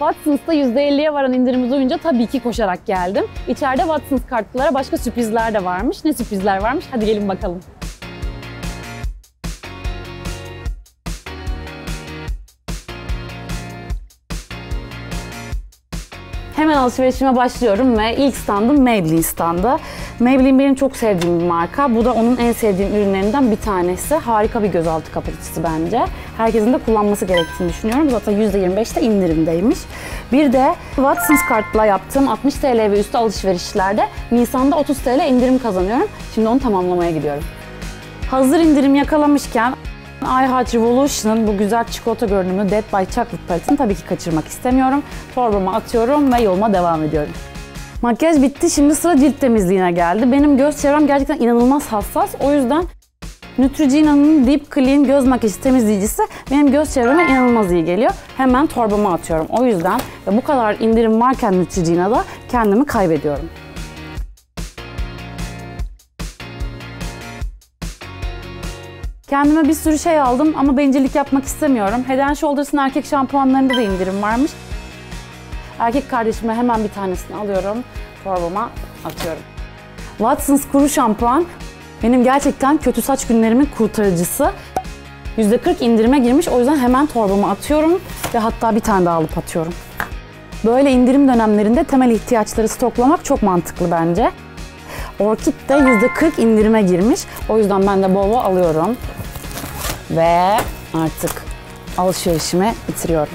Watsons'ta %50'ye varan indirimi duyunca tabii ki koşarak geldim. İçeride Watsons kartlılara başka sürprizler de varmış. Ne sürprizler varmış? Hadi gelin bakalım. Hemen alışverişime başlıyorum ve ilk standım Maybelline standı. Maybelline benim çok sevdiğim bir marka. Bu da onun en sevdiğim ürünlerinden bir tanesi. Harika bir gözaltı kapatıcısı bence. Herkesin de kullanması gerektiğini düşünüyorum. Zaten %25'te indirimdeymiş. Bir de Watsons kartla yaptığım 60 TL ve üstü alışverişlerde Nisan'da 30 TL indirim kazanıyorum. Şimdi onu tamamlamaya gidiyorum. Hazır indirim yakalamışken iHeart Revolution'ın bu güzel çikolata görünümlü Dead by Chocolate paletini tabii ki kaçırmak istemiyorum. Torbama atıyorum ve yoluma devam ediyorum. Makyaj bitti. Şimdi sıra cilt temizliğine geldi. Benim göz çevrem gerçekten inanılmaz hassas. O yüzden Neutrogena'nın Deep Clean göz makyajı temizleyicisi benim göz çevreme inanılmaz iyi geliyor. Hemen torbama atıyorum. O yüzden ve bu kadar indirim varken Neutrogena'da kendimi kaybediyorum. Kendime bir sürü şey aldım ama bencillik yapmak istemiyorum. Head Shoulders'ın erkek şampuanlarında da indirim varmış. Erkek kardeşime hemen bir tanesini alıyorum, torbama atıyorum. Watsons kuru şampuan benim gerçekten kötü saç günlerimin kurtarıcısı. %40 indirime girmiş o yüzden hemen torbama atıyorum ve hatta bir tane daha alıp atıyorum. Böyle indirim dönemlerinde temel ihtiyaçları stoklamak çok mantıklı bence. Orkid de %40 indirime girmiş. O yüzden ben de bol bol alıyorum. Ve artık alışverişimi bitiriyorum.